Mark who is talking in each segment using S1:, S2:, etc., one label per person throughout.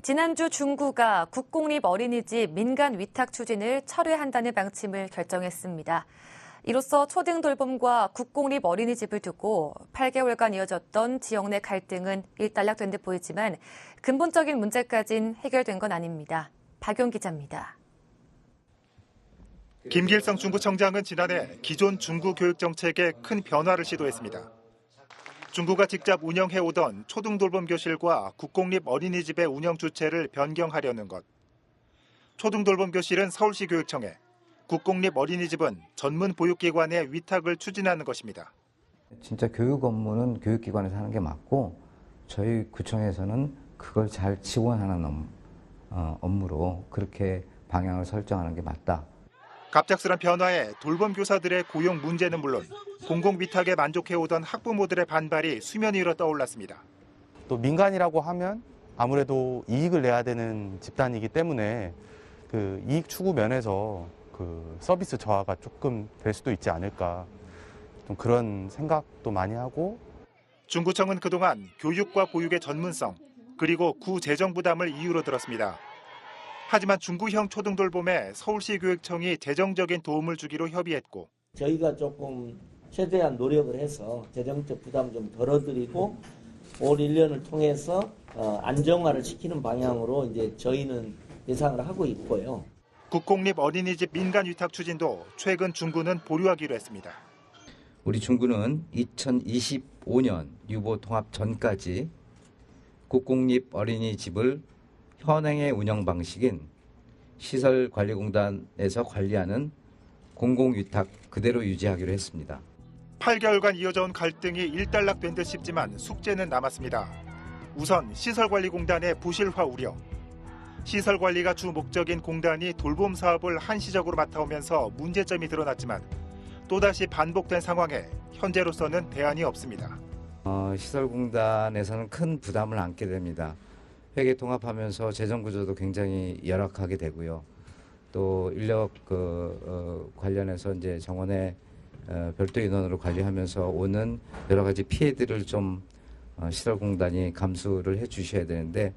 S1: 지난주 중구가 국공립 어린이집 민간 위탁 추진을 철회한다는 방침을 결정했습니다. 이로써 초등 돌봄과 국공립 어린이집을 두고 8개월간 이어졌던 지역 내 갈등은 일단락된 듯 보이지만 근본적인 문제까진 해결된 건 아닙니다. 박용 기자입니다.
S2: 김길성 중구청장은 지난해 기존 중구 교육 정책에 큰 변화를 시도했습니다. 중구가 직접 운영해오던 초등돌봄 교실과 국공립 어린이집의 운영 주체를 변경하려는 것. 초등돌봄 교실은 서울시 교육청에, 국공립 어린이집은 전문 보육기관에 위탁을 추진하는 것입니다.
S3: 진짜 교육 업무는 교육기관에서 하는 게 맞고 저희 구청에서는 그걸 잘 지원하는 업- 어, 업무로 그렇게 방향을 설정하는 게 맞다.
S2: 갑작스런 변화에 돌봄 교사들의 고용 문제는 물론 공공 위탁에 만족해오던 학부모들의 반발이 수면 위로 떠올랐습니다.
S4: 또 민간이라고 하면 아무래도 이익을 내야 되는 집단이기 때문에 그 이익 추구 면에서 그 서비스 저하가 조금 될 수도 있지 않을까 좀 그런 생각도 많이 하고
S2: 중구청은 그동안 교육과 보육의 전문성 그리고 구 재정 부담을 이유로 들었습니다. 하지만 중구형 초등돌봄에 서울시 교육청이 재정적인 도움을 주기로 협의했고
S5: 저희가 조금 최대한 노력을 해서 재정적 부담 좀 덜어드리고 올 1년을 통해서 어, 안정화를 시키는 방향으로 이제 저희는 예상을 하고 있고요.
S2: 국공립 어린이집 민간 위탁 추진도 최근 중구는 보류하기로 했습니다.
S3: 우리 중구는 2025년 유보 통합 전까지 국공립 어린이집을 현행의 운영 방식인 시설관리공단에서 관리하는 공공위탁 그대로 유지하기로 했습니다.
S2: 8개월간 이어져온 갈등이 일단락된 듯 싶지만 숙제는 남았습니다. 우선 시설관리공단의 부실화 우려. 시설관리가 주 목적인 공단이 돌봄 사업을 한시적으로 맡아오면서 문제점이 드러났지만 또다시 반복된 상황에 현재로서는 대안이 없습니다.
S3: 어, 시설공단에서는 큰 부담을 안게 됩니다. 회계 통합하면서 재정 구조도 굉장히 열악하게 되고요. 또 인력 그, 어, 관련해서 이제 정원에 어, 별도 인원으로 관리하면서 오는 여러 가지 피해들을 좀 어, 시설공단이 감수를 해 주셔야 되는데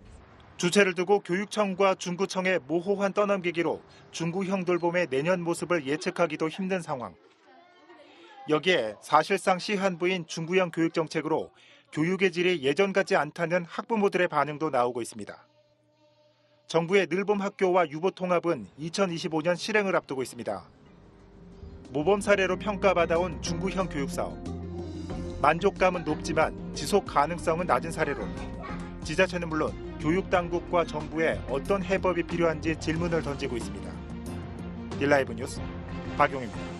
S2: 주체를 두고 교육청과 중구청의 모호한 떠넘기기로 중구형 돌봄의 내년 모습을 예측하기도 힘든 상황. 여기에 사실상 시한부인 중구형 교육 정책으로 교육의 질이 예전 같지 않다는 학부모들의 반응도 나오고 있습니다. 정부의 늘봄 학교와 유보 통합은 2025년 실행을 앞두고 있습니다. 모범 사례로 평가받아온 중구형 교육 사업. 만족감은 높지만 지속 가능성은 낮은 사례로 지자체는 물론 교육 당국과 정부에 어떤 해법이 필요한지 질문을 던지고 있습니다. 딜라이브 뉴스 박용입니다.